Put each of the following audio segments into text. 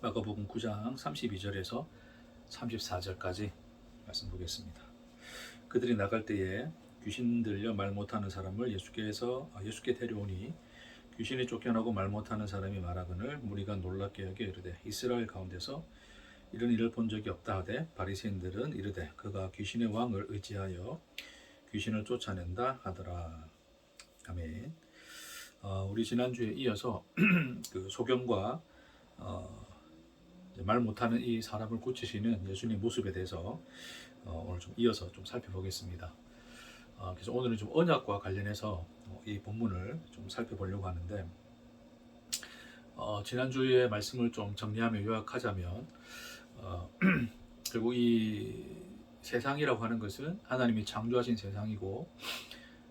마가복음 9장 32절에서 34절까지 말씀 보겠습니다. 그들이 나갈 때에 귀신 들려 말 못하는 사람을 예수께서 아, 예수께 데려오니 귀신이 쫓겨나고 말 못하는 사람이 말하거늘 무리가 놀랍게 여겨 이르되 이스라엘 가운데서 이런 일을 본 적이 없다 하되 바리새인들은 이르되 그가 귀신의 왕을 의지하여 귀신을 쫓아낸다 하더라. 아멘. 어, 우리 지난주에 이어서 그 소경과 어, 말 못하는 이 사람을 고치시는 예수님 모습에 대해서 어, 오늘 좀 이어서 좀 살펴보겠습니다. 어, 그래서 오늘은 좀 언약과 관련해서 어, 이 본문을 좀 살펴보려고 하는데 어, 지난주에 말씀을 좀 정리하며 요약하자면 어, 결국 이 세상이라고 하는 것은 하나님이 창조하신 세상이고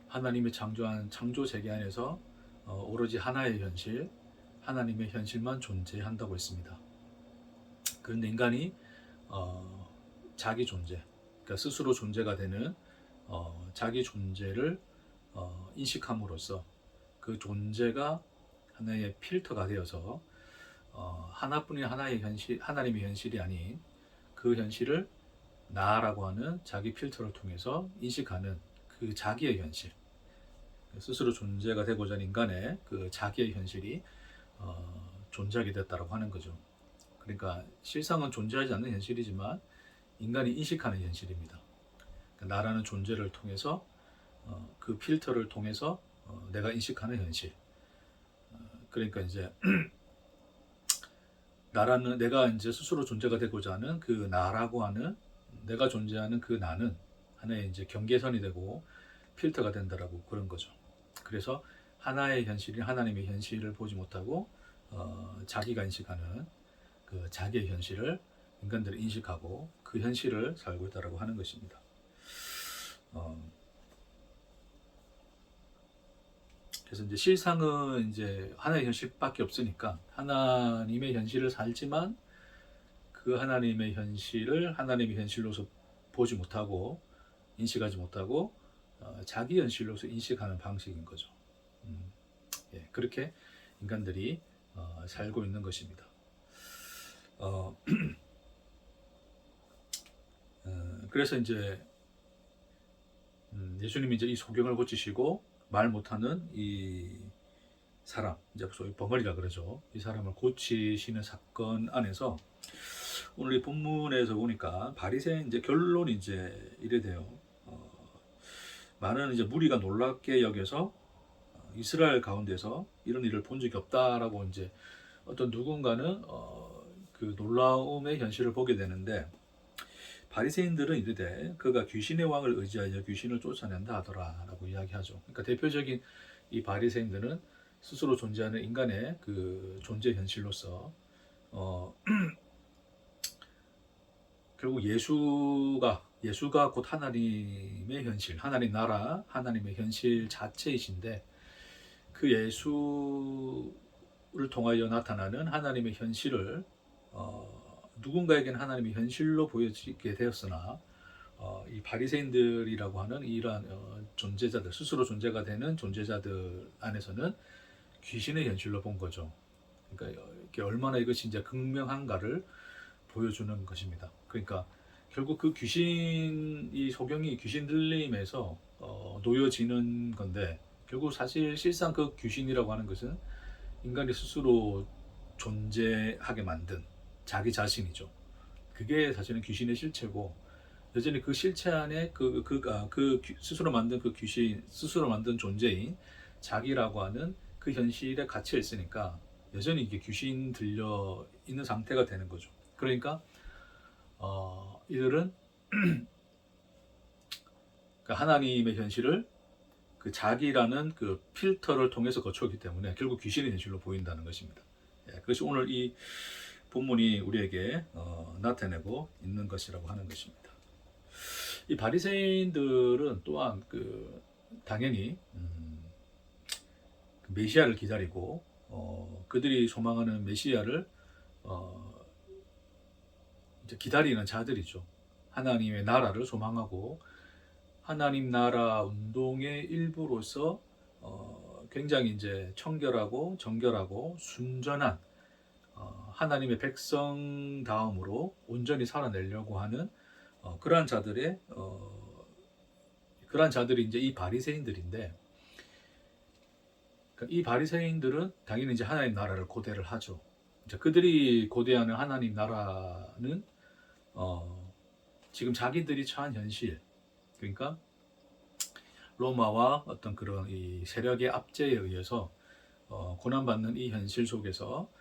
하나님이 창조한 창조 세계 안에서 어, 오로지 하나의 현실, 하나님의 현실만 존재한다고 했습니다. 그런데 인간이 어, 자기 존재, 그러니까 스스로 존재가 되는 어, 자기 존재를 어, 인식함으로써 그 존재가 하나의 필터가 되어서 어, 하나뿐인 하나의 현실, 하나님의 현실이 아닌 그 현실을 나라고 하는 자기 필터를 통해서 인식하는 그 자기의 현실, 스스로 존재가 되고자 하는 인간의 그 자기의 현실이 어, 존재하게 됐다라고 하는 거죠. 그러니까 실상은 존재하지 않는 현실이지만 인간이 인식하는 현실입니다. 그러니까 나라는 존재를 통해서 어, 그 필터를 통해서 어, 내가 인식하는 현실. 어, 그러니까 이제 나라는 내가 이제 스스로 존재가 되고자 하는 그 나라고 하는 내가 존재하는 그 나는 하나의 이제 경계선이 되고 필터가 된다라고 그런 거죠. 그래서 하나의 현실이 하나님의 현실을 보지 못하고 어, 자기가 인식하는 그 자기의 현실을 인간들이 인식하고 그 현실을 살고 있다라고 하는 것입니다. 어, 그래서 이제 실상은 이제 하나의 현실밖에 없으니까 하나님의 현실을 살지만 그 하나님의 현실을 하나님의 현실로서 보지 못하고 인식하지 못하고 어, 자기 현실로서 인식하는 방식인 거죠. 음, 예, 그렇게 인간들이 어, 살고 있는 것입니다. 어, 어, 그래서 이제 음, 예수님이 이제 이 소경을 고치시고 말 못하는 이 사람, 이제 소위 벙어리라 그러죠. 이 사람을 고치시는 사건 안에서 오늘 이 본문에서 보니까 바리새인 이제 결론이 이제 이래 돼요. 어, 많은 이제 무리가 놀랍게 여겨서 어, 이스라엘 가운데서 이런 일을 본 적이 없다라고 이제 어떤 누군가는 어, 그 놀라움의 현실을 보게 되는데 바리새인들은 이르되 그가 귀신의 왕을 의지하여 귀신을 쫓아낸다 하더라라고 이야기하죠. 그러니까 대표적인 이 바리새인들은 스스로 존재하는 인간의 그 존재 현실로서 어, 결국 예수가 예수가 곧 하나님의 현실, 하나님 나라, 하나님의 현실 자체이신데 그 예수를 통하여 나타나는 하나님의 현실을 어, 누군가에게는 하나님의 현실로 보여지게 되었으나 어, 이 바리새인들이라고 하는 이러한 어, 존재자들 스스로 존재가 되는 존재자들 안에서는 귀신의 현실로 본 거죠. 그러니까 이게 얼마나 이것이 이제 극명한가를 보여주는 것입니다. 그러니까 결국 그 귀신 이 소경이 귀신 들림에서 어, 놓여지는 건데 결국 사실 실상 그 귀신이라고 하는 것은 인간이 스스로 존재하게 만든 자기 자신이죠. 그게 사실은 귀신의 실체고 여전히 그 실체 안에 그, 그, 아, 그 귀- 스스로 만든 그 귀신, 스스로 만든 존재인 자기라고 하는 그 현실에 갇혀 있으니까 여전히 이게 귀신 들려 있는 상태가 되는 거죠. 그러니까 어, 이들은 그 하나님의 현실을 그 자기라는 그 필터를 통해서 거쳐오기 때문에 결국 귀신의 현실로 보인다는 것입니다. 예, 그것이 오늘 이 본문이 우리에게 어, 나타내고 있는 것이라고 하는 것입니다. 이 바리새인들은 또한 그 당연히 음, 그 메시아를 기다리고 어, 그들이 소망하는 메시아를 어, 이제 기다리는 자들이죠. 하나님의 나라를 소망하고 하나님 나라 운동의 일부로서 어, 굉장히 이제 청결하고 정결하고 순전한 어, 하나님의 백성 다음으로 온전히 살아내려고 하는 어, 그러한 자들의 어, 그러한 자들이 이제 이 바리새인들인데 그러니까 이 바리새인들은 당연히 이제 하나님 나라를 고대를 하죠. 이제 그들이 고대하는 하나님 나라는 어, 지금 자기들이 처한 현실 그러니까 로마와 어떤 그런 이 세력의 압제에 의해서 어, 고난받는 이 현실 속에서 어,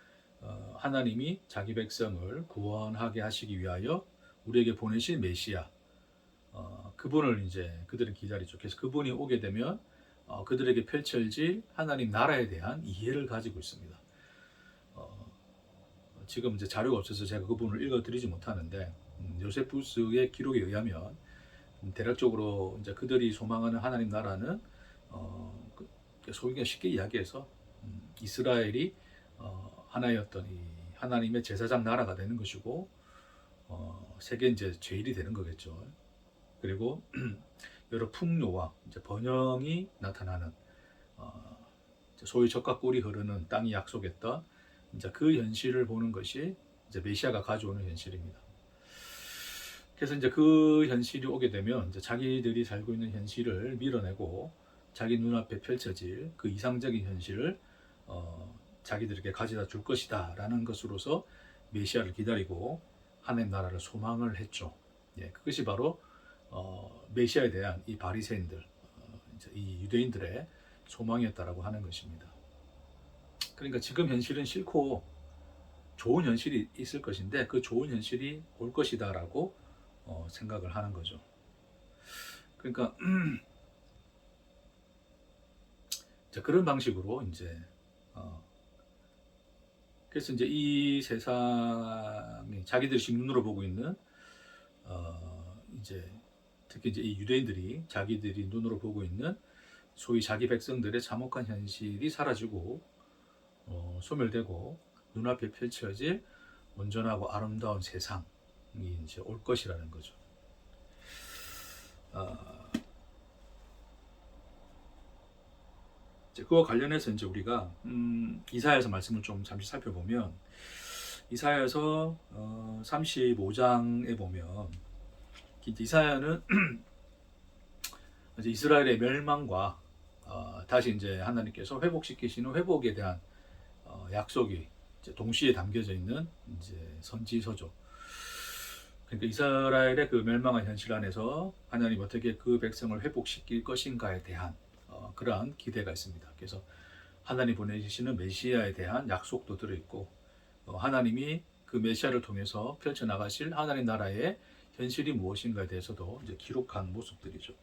하나님이 자기 백성을 구원하게 하시기 위하여 우리에게 보내신 메시아 어, 그분을 이제 그들은 기다리죠. 그래서 그분이 오게 되면 어, 그들에게 펼쳐질 하나님 나라에 대한 이해를 가지고 있습니다. 어, 지금 이제 자료가 없어서 제가 그분을 읽어드리지 못하는데 음, 요세푸스의 기록에 의하면 음, 대략적으로 이제 그들이 소망하는 하나님 나라는 어, 그, 소위 쉽게 이야기해서 음, 이스라엘이 어, 이 하나님의 제사장 나라가 되는 것이고 어, 세계 이제 제일이 되는 거겠죠. 그리고 여러 풍요와 이제 번영이 나타나는 어, 소위 적과 꿀이 흐르는 땅이 약속했던 이제 그 현실을 보는 것이 이제 메시아가 가져오는 현실입니다. 그래서 이제 그 현실이 오게 되면 이제 자기들이 살고 있는 현실을 밀어내고 자기 눈앞에 펼쳐질 그 이상적인 현실을 어, 자기들에게 가져다 줄 것이다 라는 것으로서 메시아를 기다리고 하나님 나라를 소망을 했죠. 예, 그것이 바로 어, 메시아에 대한 이 바리새인들, 어, 이 유대인들의 소망이었다라고 하는 것입니다. 그러니까 지금 현실은 싫고 좋은 현실이 있을 것인데 그 좋은 현실이 올 것이다라고 어, 생각을 하는 거죠. 그러니까 자, 그런 방식으로 이제 어, 그래서 이제 이 세상이 자기들이 지금 눈으로 보고 있는 어, 이제 특히 이제 이 유대인들이 자기들이 눈으로 보고 있는 소위 자기 백성들의 참혹한 현실이 사라지고 어, 소멸되고 눈앞에 펼쳐질 온전하고 아름다운 세상이 이제 올 것이라는 거죠. 아, 이제 그와 관련해서 이제 우리가 음, 이사야서 말씀을 좀 잠시 살펴보면 이사야서 어, 35장에 보면 이사야는 이제 이스라엘의 멸망과 어, 다시 이제 하나님께서 회복시키시는 회복에 대한 어, 약속이 동시에 담겨져 있는 이제 선지서죠. 그러니까 이스라엘의 그 멸망한 현실 안에서 하나님 어떻게 그 백성을 회복시킬 것인가에 대한 어, 그러한 기대가 있습니다. 그래서 하나님 보내주시는 메시아에 대한 약속도 들어있고 어, 하나님이 그 메시아를 통해서 펼쳐 나가실 하나님 나라의 현실이 무엇인가에 대해서도 이제 기록한 모습들이죠.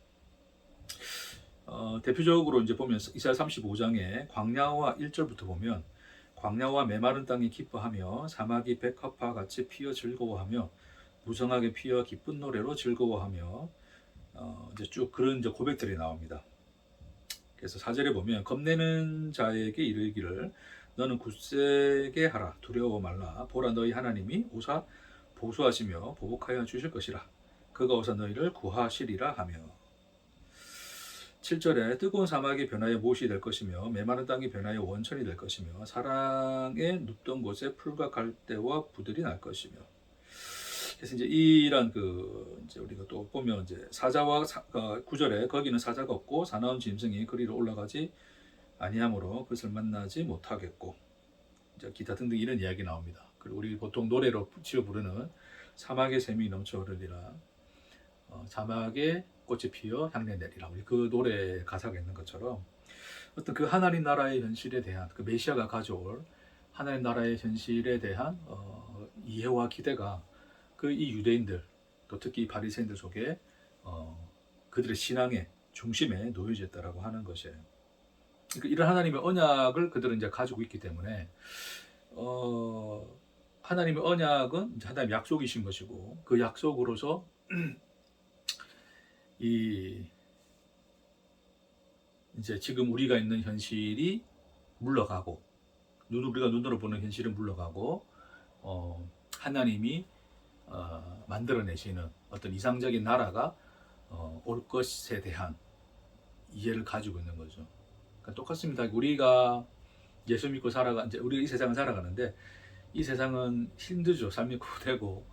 어, 대표적으로 이제 보면 이사야 35장에 광야와 1절부터 보면 광야와 메마른 땅이 기뻐하며 사막이 백합화 같이 피어 즐거워하며 무성하게 피어 기쁜 노래로 즐거워하며 어, 이제 쭉 그런 이제 고백들이 나옵니다. 그래서 사절에 보면 겁내는 자에게 이르기를 너는 굳세게 하라. 두려워 말라. 보라 너희 하나님이 오사 보수하시며 보복하여 주실 것이라. 그가 오사 너희를 구하시리라 하며. 7절에 뜨거운 사막이 변하여 못이 될 것이며 메마른 땅이 변하여 원천이 될 것이며 사랑에 눕던 곳에 풀과 갈대와 부들이 날 것이며 그래서 이제 이런 그 이제 우리가 또 보면 이제 사자와 사, 어, 9절에 거기는 사자가 없고 사나운 짐승이 그리로 올라가지 아니하므로 그것을 만나지 못하겠고. 이제 기타 등등 이런 이야기 나옵니다. 그리고 우리 보통 노래로 지어 부르는 사막의 샘이 넘쳐 흐르리라. 어, 사막에 꽃이 피어 향내 내리라. 우리 그 노래 가사가 있는 것처럼 어떤 그 하나님 나라의 현실에 대한 그 메시아가 가져올 하나님 나라의 현실에 대한 어, 이해와 기대가 그 이 유대인들 또 특히 이 바리새인들 속에 어, 그들의 신앙의 중심에 놓여져 있다라고 하는 것이에요. 그러니까 이런 하나님의 언약을 그들은 이제 가지고 있기 때문에 어, 하나님의 언약은 하나님 약속이신 것이고 그 약속으로서 이 이제 지금 우리가 있는 현실이 물러가고 눈 우리가 눈으로 보는 현실은 물러가고 어, 하나님이 어, 만들어내시는 어떤 이상적인 나라가 어, 올 것에 대한 이해를 가지고 있는 거죠. 그러니까 똑같습니다. 우리가 예수 믿고 살아가 이제 우리 이 세상을 살아가는데 이 세상은 힘들죠. 삶이 고되고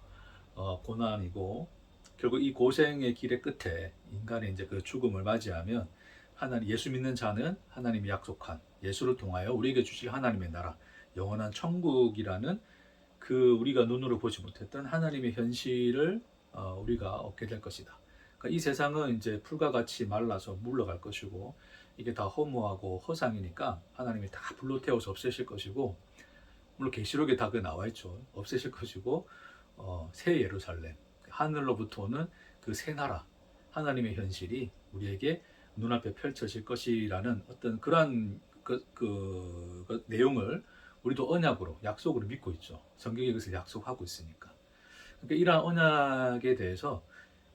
어, 고난이고 결국 이 고생의 길의 끝에 인간의 이제 그 죽음을 맞이하면 하나님 예수 믿는 자는 하나님이 약속한 예수를 통하여 우리에게 주실 하나님의 나라 영원한 천국이라는 그 우리가 눈으로 보지 못했던 하나님의 현실을 어, 우리가 얻게 될 것이다. 그러니까 이 세상은 이제 풀과 같이 말라서 물러갈 것이고 이게 다 허무하고 허상이니까 하나님이 다 불로 태워서 없애실 것이고 물론 계시록에 다 그 나와 있죠. 없애실 것이고 어, 새 예루살렘 하늘로부터 오는 그 새 나라 하나님의 현실이 우리에게 눈앞에 펼쳐질 것이라는 어떤 그러한 그, 그, 그 내용을 우리도 언약으로 약속으로 믿고 있죠. 성경이 그것을 약속하고 있으니까. 그러니까 이러한 언약에 대해서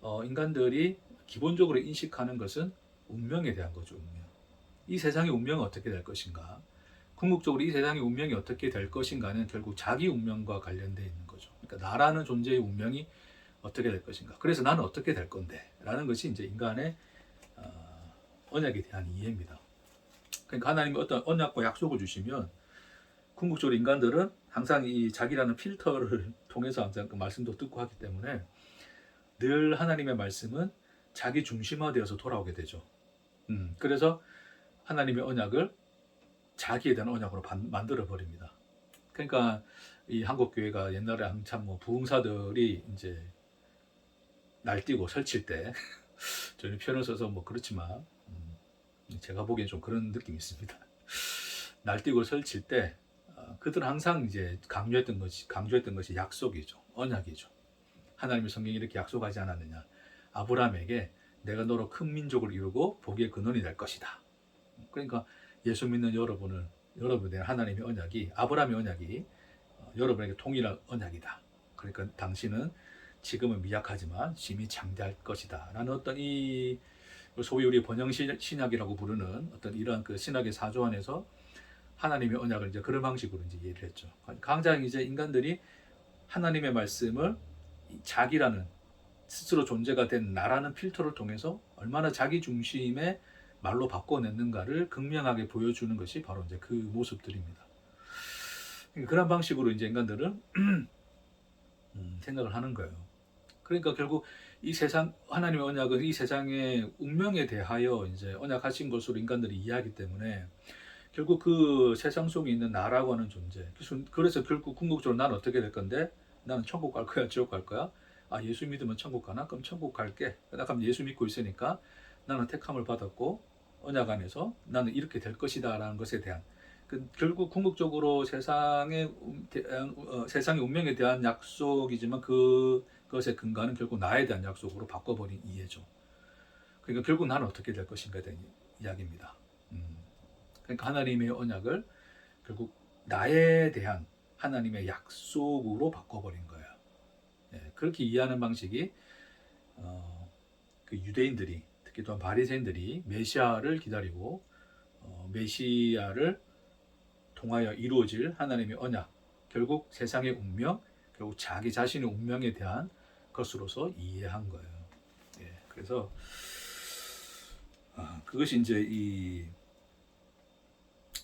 어, 인간들이 기본적으로 인식하는 것은 운명에 대한 거죠. 운명. 이 세상의 운명은 어떻게 될 것인가? 궁극적으로 이 세상의 운명이 어떻게 될 것인가는 결국 자기 운명과 관련되어 있는 거죠. 그러니까 나라는 존재의 운명이 어떻게 될 것인가. 그래서 나는 어떻게 될 건데? 라는 것이 이제 인간의 어, 언약에 대한 이해입니다. 그러니까 하나님이 어떤 언약과 약속을 주시면 궁극적으로 인간들은 항상 이 자기라는 필터를 통해서 항상 그 말씀도 듣고 하기 때문에 늘 하나님의 말씀은 자기 중심화되어서 돌아오게 되죠. 음, 그래서 하나님의 언약을 자기에 대한 언약으로 반- 만들어 버립니다. 그러니까 이 한국 교회가 옛날에 한참 뭐 부흥사들이 이제 날뛰고 설칠 때 저는 표현을 써서 뭐 그렇지만 음, 제가 보기엔 좀 그런 느낌이 있습니다. 날뛰고 설칠 때 어, 그들은 항상 이제 강조했던 것이 강조했던 것이 약속이죠, 언약이죠. 하나님의 성경이 이렇게 약속하지 않았느냐? 아브라함에게 내가 너로 큰 민족을 이루고 복의 근원이 될 것이다. 그러니까 예수 믿는 여러분은 여러분에 대한 하나님의 언약이 아브라함의 언약이 어, 여러분에게 통일한 언약이다. 그러니까 당신은 지금은 미약하지만 심히 장대할 것이다. 라는 어떤 이 소위 우리 번영 신- 신약이라고 부르는 어떤 이러한 그 신학의 사조 안에서 하나님의 언약을 이제 그런 방식으로 이제 이해를 했죠. 강장 이제 인간들이 하나님의 말씀을 이 자기라는 스스로 존재가 된 나라는 필터를 통해서 얼마나 자기 중심의 말로 바꿔냈는가를 극명하게 보여주는 것이 바로 이제 그 모습들입니다. 그러니까 그런 방식으로 이제 인간들은 음, 생각을 하는 거예요. 그러니까 결국 이 세상 하나님의 언약은 이 세상의 운명에 대하여 이제 언약하신 것으로 인간들이 이해하기 때문에 결국 그 세상 속에 있는 나라고 하는 존재. 그래서- 결국 궁극적으로 나는 어떻게 될 건데 나는 천국 갈 거야, 지옥 갈 거야? 아 예수 믿으면 천국 가나? 그럼 천국 갈게. 그럼 예수 믿고 있으니까 나는 택함을 받았고 언약 안에서 나는 이렇게 될 것이다라는 것에 대한 그 결국 궁극적으로 세상의 운- 대한, 어, 세상의 운명에 대한 약속이지만 그 것의 근간은 결국 나에 대한 약속으로 바꿔버린 이해죠. 그러니까 결국 나는 어떻게 될 것인가에 대한 이야기입니다. 음. 그러니까 하나님의 언약을 결국 나에 대한 하나님의 약속으로 바꿔버린 거예요. 예, 그렇게 이해하는 방식이 어, 그 유대인들이 특히 또한 바리새인들이 메시아를 기다리고 어, 메시아를 통하여 이루어질 하나님의 언약, 결국 세상의 운명, 결국 자기 자신의 운명에 대한 것으로서 이해한 거예요. 예, 그래서 아, 그것이 이제 이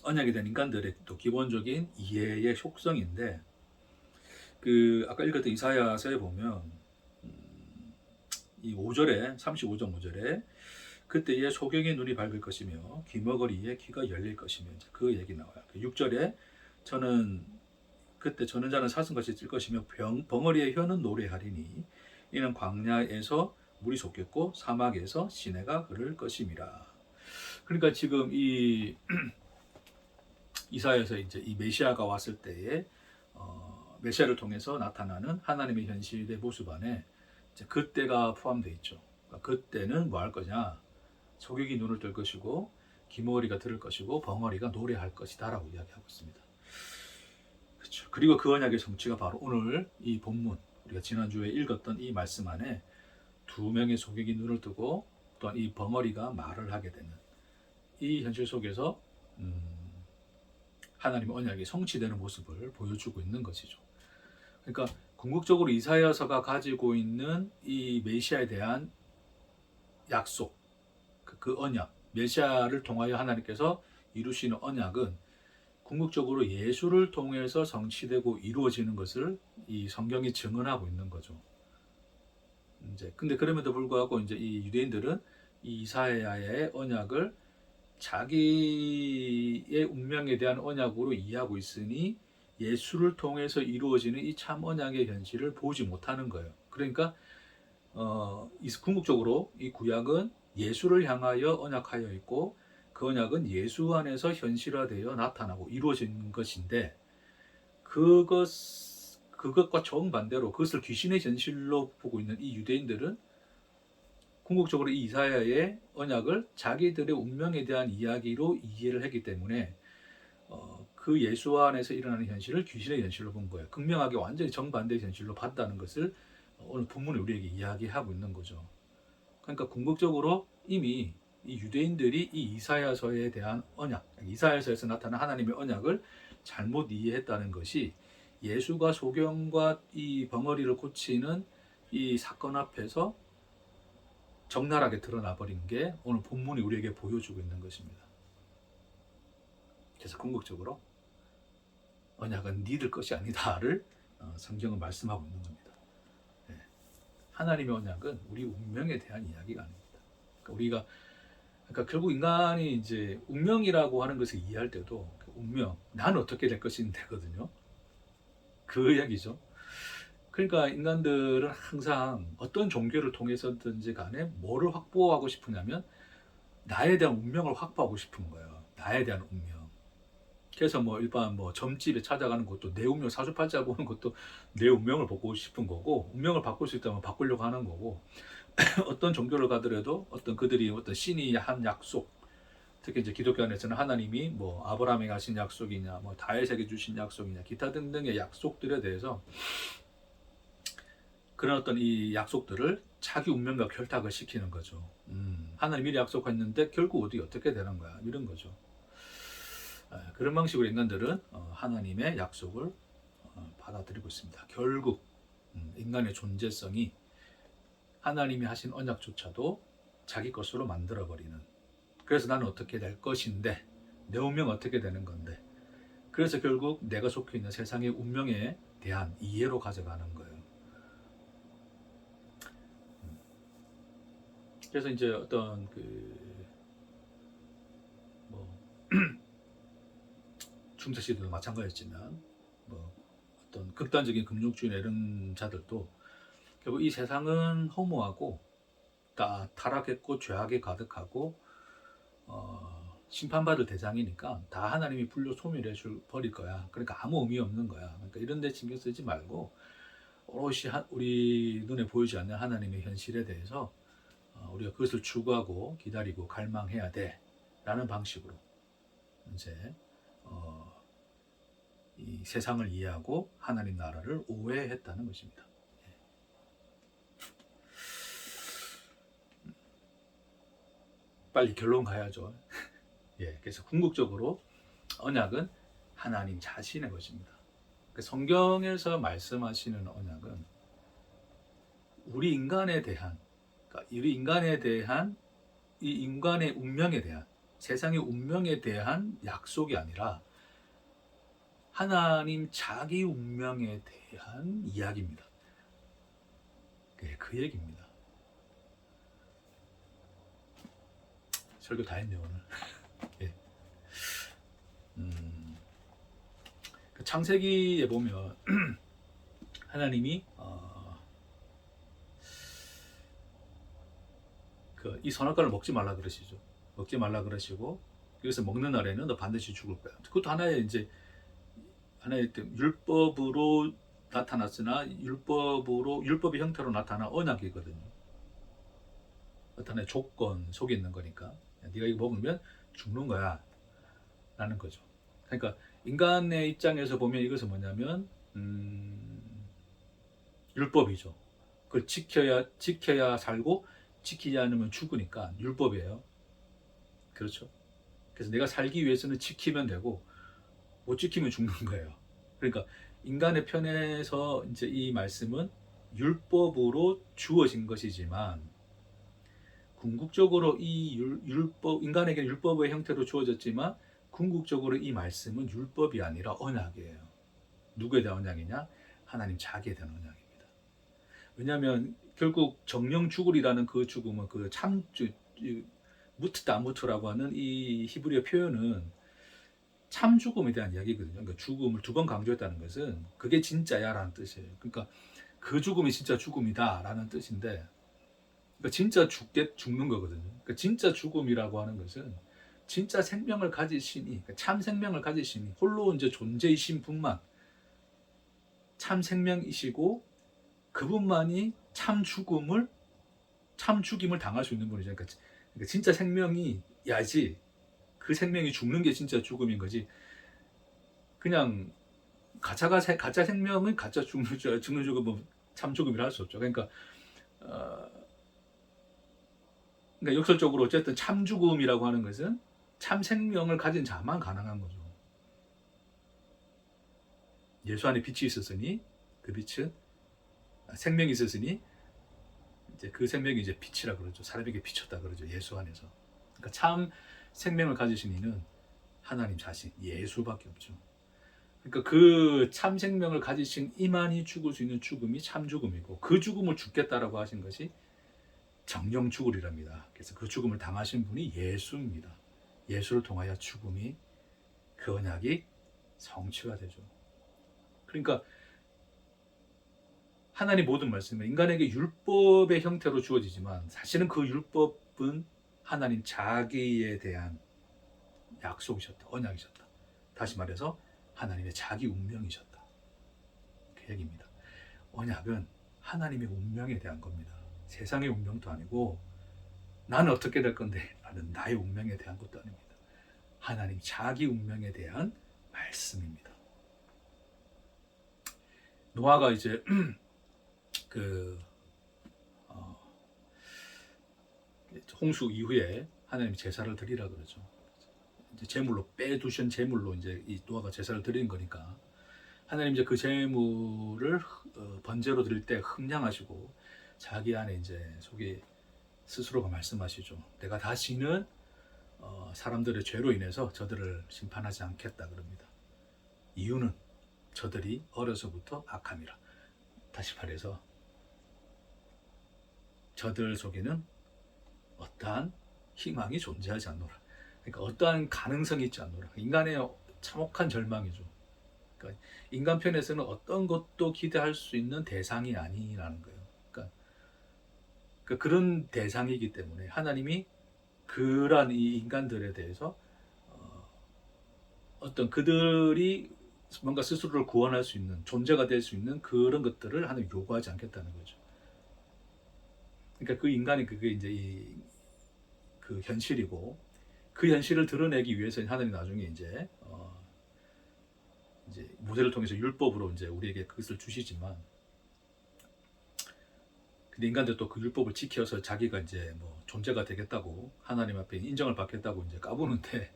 언약에 대한 인간들의 또 기본적인 이해의 속성인데 그 아까 읽었던 이사야서에 보면 음, 이 5절에 35절 5절에 그때에 소경의 눈이 밝을 것이며 귀머거리에 귀가 열릴 것이며 그 얘기 나와요. 6절에 저는 그때 저는 자는 사슴같이 찔 것이며 병, 벙어리의 혀는 노래하리니 이는 광야에서 물이 솟겠고 사막에서 시내가 흐를 것임이라. 그러니까 지금 이 이사야에서 이제 이 메시아가 왔을 때에 어, 메시아를 통해서 나타나는 하나님의 현실의 모습 안에 이제 그때가 포함되어 있죠. 그러니까 그때는 뭐 할 거냐? 소경이 눈을 뜰 것이고 기머리가 들을 것이고 벙어리가 노래할 것이다라고 이야기하고 있습니다. 그렇죠. 그리고 그 언약의 성취가 바로 오늘 이 본문 우리가 지난주에 읽었던 이 말씀 안에 두 명의 소경이 눈을 뜨고 또한 이 벙어리가 말을 하게 되는 이 현실 속에서 음, 하나님의 언약이 성취되는 모습을 보여주고 있는 것이죠. 그러니까 궁극적으로 이사야서가 가지고 있는 이 메시아에 대한 약속, 그, 그 언약, 메시아를 통하여 하나님께서 이루시는 언약은 궁극적으로 예수를 통해서 성취되고 이루어지는 것을 이 성경이 증언하고 있는 거죠. 이제 근데 그럼에도 불구하고 이제 이 유대인들은 이 이사야의 언약을 자기의 운명에 대한 언약으로 이해하고 있으니 예수를 통해서 이루어지는 이 참 언약의 현실을 보지 못하는 거예요. 그러니까 어, 이 궁극적으로 이 구약은 예수를 향하여 언약하여 있고 그 언약은 예수 안에서 현실화되어 나타나고 이루어진 것인데 그것 그것과 정반대로 그것을 귀신의 현실로 보고 있는 이 유대인들은 궁극적으로 이 이사야의 언약을 자기들의 운명에 대한 이야기로 이해를 했기 때문에 어, 그 예수 안에서 일어나는 현실을 귀신의 현실로 본 거예요. 극명하게 완전히 정반대의 현실로 봤다는 것을 오늘 본문에 우리에게 이야기하고 있는 거죠. 그러니까 궁극적으로 이미 이 유대인들이 이 이사야서에 대한 언약, 이사야서에서 나타난 하나님의 언약을 잘못 이해했다는 것이 예수가 소경과 이 벙어리를 고치는 이 사건 앞에서 적나라하게 드러나 버린 게 오늘 본문이 우리에게 보여주고 있는 것입니다. 그래서 궁극적으로 언약은 니들 것이 아니다를 어, 성경은 말씀하고 있는 겁니다. 예. 하나님의 언약은 우리 운명에 대한 이야기가 아닙니다. 그러니까 우리가 그러니까 결국 인간이 이제 운명이라고 하는 것을 이해할 때도 그 운명, 난 어떻게 될 것인데거든요. 그 이야기죠. 그러니까 인간들은 항상 어떤 종교를 통해서든지 간에 뭐를 확보하고 싶으냐면 나에 대한 운명을 확보하고 싶은 거예요. 나에 대한 운명. 그래서 뭐 일반 뭐 점집에 찾아가는 것도 내 운명 사주팔자 보는 것도 내 운명을 보고 싶은 거고 운명을 바꿀 수 있다면 바꾸려고 하는 거고 어떤 종교를 가더라도 어떤 그들이 어떤 신이 한 약속 특히 이제 기독교 안에서는 하나님이 뭐 아브라함에게 하신 약속이냐 뭐 다윗에게 주신 약속이냐 기타 등등의 약속들에 대해서 그런 어떤 이 약속들을 자기 운명과 결탁을 시키는 거죠. 음, 하나님 미리 약속했는데 결국 어디 어떻게 되는 거야 이런 거죠. 에, 그런 방식으로 인간들은 어, 하나님의 약속을 어, 받아들이고 있습니다. 결국 음, 인간의 존재성이 하나님이 하신 언약조차도 자기 것으로 만들어 버리는. 그래서 나는 어떻게 될 것인데 내 운명 어떻게 되는 건데. 그래서 결국 내가 속해 있는 세상의 운명에 대한 이해로 가져가는 거예요. 음. 그래서 이제 어떤 그뭐 중세 시대도 마찬가지였지만 뭐 어떤 극단적인 금융주의 이런 자들도 결국 이 세상은 허무하고 다 타락했고 죄악에 가득하고 어, 심판받을 대상이니까 다 하나님이 불로 소멸해 줄 버릴 거야. 그러니까 아무 의미 없는 거야. 그러니까 이런 데 신경 쓰지 말고 오롯이 하, 우리 눈에 보이지 않는 하나님의 현실에 대해서 어, 우리가 그것을 추구하고 기다리고 갈망해야 돼 라는 방식으로 이제 어, 이 세상을 이해하고 하나님 나라를 오해했다는 것입니다. 빨리 결론 가야죠. 예, 그래서 궁극적으로 언약은 하나님 자신의 것입니다. 그 성경에서 말씀하시는 언약은 우리 인간에 대한, 그러니까 우리 인간에 대한 이 인간의 운명에 대한 세상의 운명에 대한 약속이 아니라 하나님 자기 운명에 대한 이야기입니다. 예, 그 얘기입니다. 설교 다 했네요 오늘. 예. 음, 그 창세기에 보면 하나님이 어, 그 이 선악과를 먹지 말라 그러시죠. 먹지 말라 그러시고 여기서 먹는 날에는 너 반드시 죽을 거야. 그것도 하나의 이제 하나의 율법으로 나타났으나 율법으로 율법의 형태로 나타난 언약이거든요. 하나의 조건 속에 있는 거니까. 네가 이거 먹으면 죽는 거야. 라는 거죠. 그러니까 인간의 입장에서 보면 이것은 뭐냐면 음, 율법이죠. 그걸 지켜야 지켜야 살고 지키지 않으면 죽으니까 율법이에요. 그렇죠. 그래서 내가 살기 위해서는 지키면 되고 못 지키면 죽는 거예요. 그러니까 인간의 편에서 이제 이 말씀은 율법으로 주어진 것이지만 궁극적으로 이 율, 법 인간에게 율법의 형태로 주어졌지만 궁극적으로 이 말씀은 율법이 아니라 언약이에요. 누구에 대한 언약이냐? 하나님 자기에 대한 언약입니다. 왜냐하면 결국 정령 죽으리라는 그 죽음은 그참 무트다 무트라고 하는 이 히브리어 표현은 참 죽음에 대한 이야기거든요. 그러니까 죽음을 두 번 강조했다는 것은 그게 진짜야라는 뜻이에요. 그러니까 그 죽음이 진짜 죽음이다라는 뜻인데, 그러니까 진짜 죽게 죽는 거거든요. 그러니까 진짜 죽음이라고 하는 것은 진짜 생명을 가지시니, 그러니까 참 생명을 가지시니 홀로 이제 존재이신 분만 참 생명이시고 그분만이 참 죽음을 참 죽임을 당할 수 있는 분이죠. 그러니까, 그러니까 진짜 생명이 야지 그 생명이 죽는 게 진짜 죽음인 거지. 그냥 가짜가 세- 가짜 생명은 가짜 죽는 줄 죽는 죽음은 참 죽음이라 할 수 없죠. 그러니까 어, 그러니까 역설적으로 어쨌든 참 죽음이라고 하는 것은 참 생명을 가진 자만 가능한 거죠. 예수 안에 빛이 있었으니 그 빛은 아, 생명이 있었으니 이제 그 생명이 이제 빛이라 그러죠. 사람에게 비쳤다 그러죠. 예수 안에서. 그러니까 참 생명을 가지신 이는 하나님 자신 예수밖에 없죠. 그러니까 그 참 생명을 가지신 이만이 죽을 수 있는 죽음이 참 죽음이고 그 죽음을 죽겠다라고 하신 것이 정령 죽으리랍니다. 그래서 그 죽음을 당하신 분이 예수입니다. 예수를 통하여 죽음이 그 언약이 성취가 되죠. 그러니까 하나님 모든 말씀은 인간에게 율법의 형태로 주어지지만 사실은 그 율법은 하나님 자기에 대한 약속이셨다, 언약이셨다. 다시 말해서 하나님의 자기 운명이셨다. 그 얘기입니다. 언약은 하나님의 운명에 대한 겁니다. 세상의 운명도 아니고 나는 어떻게 될 건데 나는 나의 운명에 대한 것도 아닙니다. 하나님 자기 운명에 대한 말씀입니다. 노아가 이제 그 어, 홍수 이후에 하나님 제사를 드리라 그러죠. 이제 제물로 빼두신 제물로 이제 이 노아가 제사를 드리는 거니까 하나님 이제 그 제물을 어, 번제로 드릴 때 흥량하시고 자기 안에 이제 속에 스스로가 말씀하시죠. 내가 다시는 어, 사람들의 죄로 인해서 저들을 심판하지 않겠다 그럽니다. 이유는 저들이 어려서부터 악함이라. 다시 말해서 저들 속에는 어떠한 희망이 존재하지 않노라. 그러니까 어떠한 가능성이 있지 않노라. 인간의 참혹한 절망이죠. 그러니까 인간 편에서는 어떤 것도 기대할 수 있는 대상이 아니라는 거예요. 그러니까, 그러니까 그런 대상이기 때문에 하나님이 그러한 이 인간들에 대해서 어, 어떤 그들이 뭔가 스스로를 구원할 수 있는 존재가 될 수 있는 그런 것들을 하나님 요구하지 않겠다는 거죠. 그러니까 그 인간이 그게 이제 이, 그 현실이고 그 현실을 드러내기 위해서 하나님 나중에 이제 어, 이제 모세를 통해서 율법으로 이제 우리에게 그것을 주시지만 근데 인간들 또 그 율법을 지켜서 자기가 이제 뭐 존재가 되겠다고 하나님 앞에 인정을 받겠다고 이제 까부는데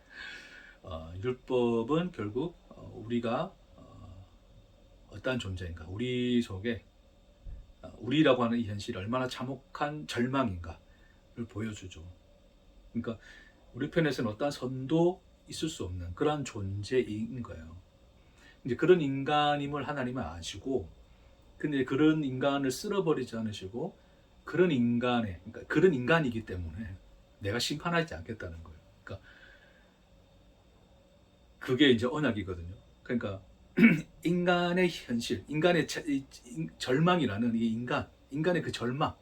어, 율법은 결국 어, 우리가 어, 어떠한 존재인가? 우리 속에 어, 우리라고 하는 이 현실이 얼마나 참혹한 절망인가를 보여주죠. 그러니까 우리 편에서는 어떠한 선도 있을 수 없는 그러한 존재인 거예요. 이제 그런 인간임을 하나님은 아시고, 근데 그런 인간을 쓸어버리지 않으시고 그런 인간의, 그러니까 그런 인간이기 때문에 내가 심판하지 않겠다는 거예요. 그러니까 그게 이제 언약이거든요. 그러니까 인간의 현실, 인간의 절망이라는 이 인간, 인간의 그 절망에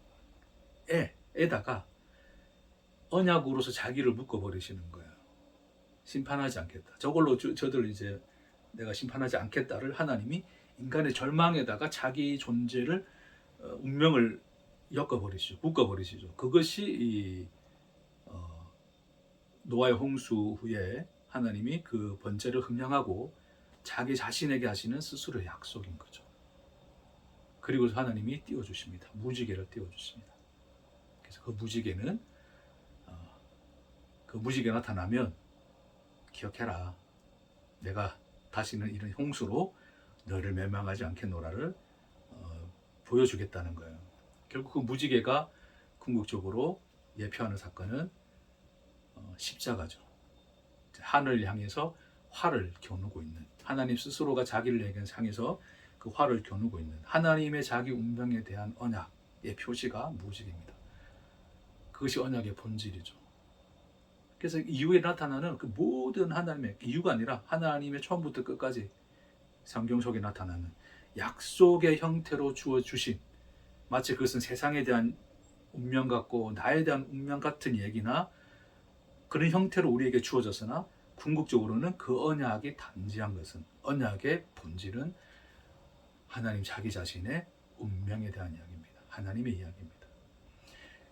에다가 언약으로서 자기를 묶어버리시는 거예요. 심판하지 않겠다. 저걸로 저, 저들 이제 내가 심판하지 않겠다를 하나님이 인간의 절망에다가 자기 존재를 어, 운명을 엮어버리시죠. 묶어버리시죠. 그것이 이 어, 노아의 홍수 후에 하나님이 그 번제를 흥량하고 자기 자신에게 하시는 스스로의 약속인 거죠. 그리고 하나님이 띄워주십니다. 무지개를 띄워주십니다. 그래서 그 무지개는 어, 그 무지개 나타나면 기억해라. 내가 다시는 이런 홍수로 너를 멸망하지 않겠노라를 어, 보여주겠다는 거예요. 결국 그 무지개가 궁극적으로 예표하는 사건은 어, 십자가죠. 자, 하늘 향해서 활을 겨누고 있는 하나님 스스로가 자기를 향해서 그 활을 겨누고 있는 하나님의 자기 운명에 대한 언약의 표시가 무직입니다. 그것이 언약의 본질이죠. 그래서 이후에 나타나는 그 모든 하나님의 이유가 아니라 하나님의 처음부터 끝까지 성경 속에 나타나는 약속의 형태로 주어 주신 마치 그것은 세상에 대한 운명 같고 나에 대한 운명 같은 얘기나 그런 형태로 우리에게 주어졌으나 궁극적으로는 그 언약이 단지한 것은 언약의 본질은 하나님 자기 자신의 운명에 대한 이야기입니다. 하나님의 이야기입니다.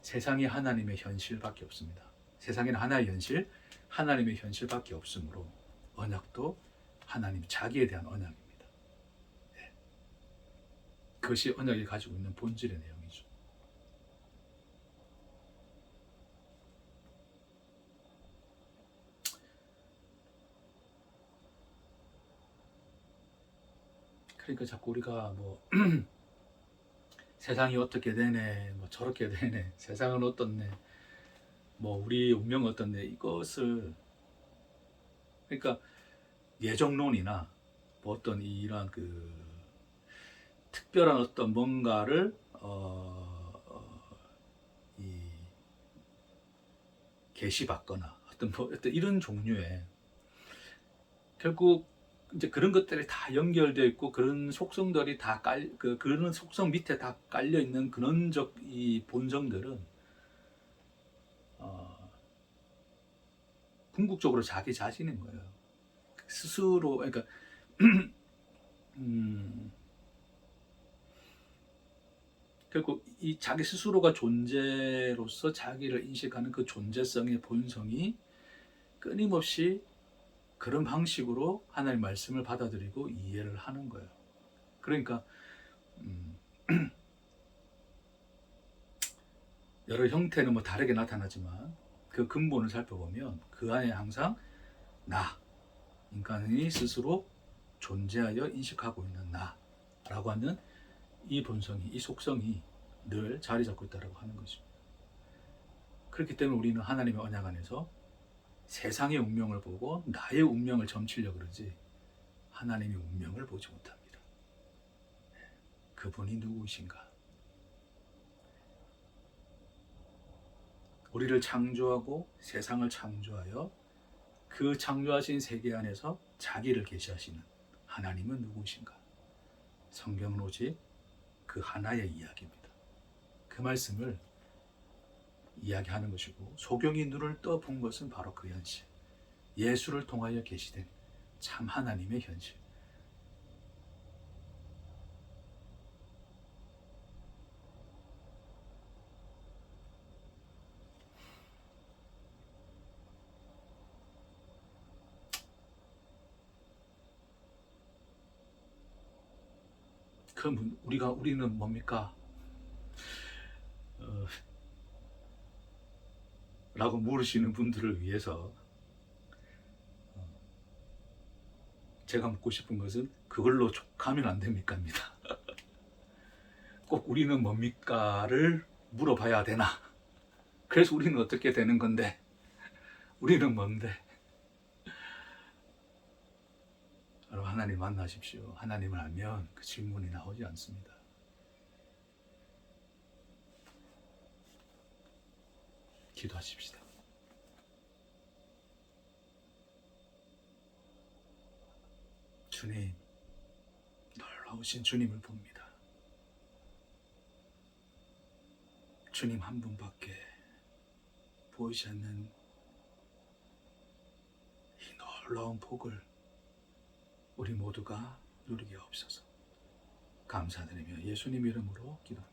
세상이 하나님의 현실밖에 없습니다. 세상에는 하나의 현실, 하나님의 현실밖에 없으므로 언약도 하나님 자기에 대한 언약입니다. 네. 그것이 언약이 가지고 있는 본질의 내용이죠. 그러니까 자꾸 우리가 뭐 세상이 어떻게 되네, 뭐 저렇게 되네, 세상은 어떻네, 뭐 우리 운명은 어떻네 이것을 그러니까 예정론이나 뭐 어떤 이러한 그 특별한 어떤 뭔가를 어, 어, 이 게시받거나 어떤 뭐 어떤 이런 종류의 결국 이제 그런 것들이 다 연결되어 있고 그런 속성들이 다 깔, 그, 그런 속성 밑에 다 깔려 있는 근원적 이 본성들은 어, 궁극적으로 자기 자신인 거예요. 스스로 그러니까 음, 결국 이 자기 스스로가 존재로서 자기를 인식하는 그 존재성의 본성이 끊임없이 그런 방식으로 하나님 말씀을 받아들이고 이해를 하는 거예요. 그러니까 음, 여러 형태는 뭐 다르게 나타나지만 그 근본을 살펴보면 그 안에 항상 나 인간이 스스로 존재하여 인식하고 있는 나라고 하는 이 본성이 이 속성이 늘 자리 잡고 있다라고 하는 것입니다. 그렇기 때문에 우리는 하나님의 언약 안에서 세상의 운명을 보고 나의 운명을 점치려 그러지 하나님의 운명을 보지 못합니다. 그분이 누구신가? 우리를 창조하고 세상을 창조하여 그 창조하신 세계 안에서 자기를 계시하시는 하나님은 누구신가? 성경은 오직 그 하나의 이야기입니다. 그 말씀을 이야기하는 것이고 소경이 눈을 떠 본 것은 바로 그 현실. 예수를 통하여 계시된 참 하나님의 현실. 그럼 우리가 우리는 뭡니까? 어, 라고 물으시는 분들을 위해서 어, 제가 묻고 싶은 것은 그걸로 족하면 안 됩니까입니다. 꼭 우리는 뭡니까를 물어봐야 되나? 그래서 우리는 어떻게 되는 건데? 우리는 뭔데? 여러분 하나님 만나십시오. 하나님을 알면 그 질문이 나오지 않습니다. 기도하십시다. 주님, 놀라우신 주님을 봅니다. 주님 한 분밖에 보이지 않는 이 놀라운 복을 우리 모두가 누리게 없어서 감사드리며 예수님 이름으로 기도합니다.